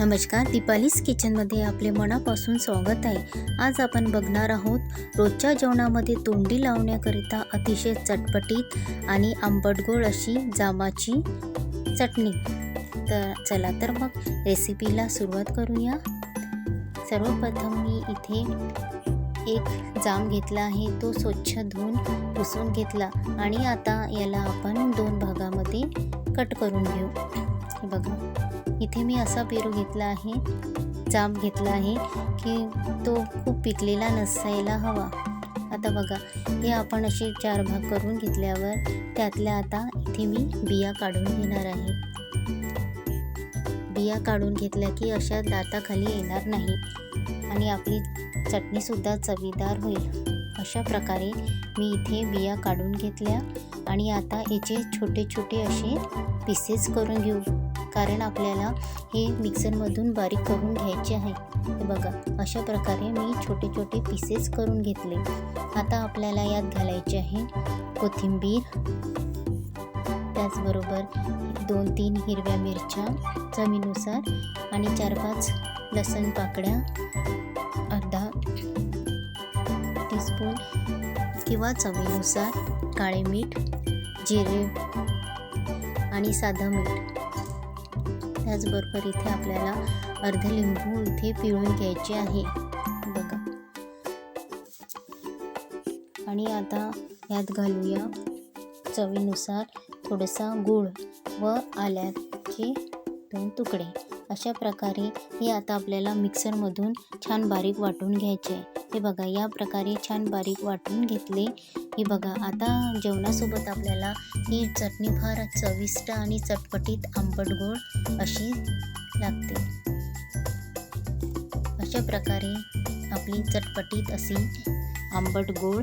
नमस्कार दीपालीस किचनमध्ये आपले मनापासून स्वागत आहे. आज आपण बघणार आहोत रोजच्या जेवणामध्ये तोंडी लावण्याकरिता अतिशय चटपटीत आणि आंबटगोळ अशी जामाची चटणी. तर चला तर मग रेसिपीला सुरुवात करूया. सर्वप्रथम मी इथे एक जाम घेतला आहे तो स्वच्छ धुवून पुसून घेतला. आणि आता याला आपण दोन भागामध्ये कट करून घेऊ. हे बघा इथे मी असा पेरू घेतला आहे जाम घेतला आहे की तो खूप पिकलेला नसायला हवा. आता बघा हे आपण असे चार भाग करून घेतल्यावर त्यातल्या आता इथे मी बिया काढून घेणार आहे. बिया काढून घेतल्या की अशा दाताखाली येणार नाही आणि आपली चटणीसुद्धा चवीदार होईल. अशा प्रकारे मी इथे बिया काढून घेतल्या आणि आता याचे छोटे छोटे असे पीसेस करून घेऊ. कारण आपल्याला हे मिक्सरमधून बारीक करून घ्यायचे आहे. हे बघा अशा प्रकारे मी छोटे छोटे पीसेस करून घेतले. आता आपल्याला यात घालायचे आहे कोथिंबीर त्याचबरोबर दोन तीन हिरव्या मिरच्या चवीनुसार आणि चार पाच लसण पाकड्या अर्धा टीस्पून किंवा चवीनुसार काळे मीठ जिरे आणि साधं मीठ. त्याचबरोबर इथे आपल्याला अर्ध लिंबू इथे पिळून घ्यायचे आहे. बघा. आणि आता यात घालूया चवीनुसार थोडासा गूळ व आल्याचे दोन तुकडे. अशा प्रकारे हे आता आपल्याला मिक्सरमधून छान बारीक वाटून घ्यायचे हे बघा या प्रकारे छान बारीक वाटून घेतले. हे बघा आता जेवणासोबत आपल्याला ही चटणी फार चविष्ट आणि चटपटीत आंबट गोड अशी लागते. अशा प्रकारे आपली चटपटीत अशी आंबट गोड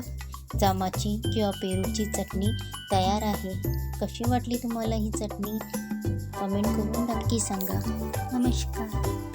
जामाची किंवा पेरूची चटणी तयार आहे. कशी वाटली तुम्हाला ही चटणी? कमेंट करून नक्की सांगा. नमस्कार.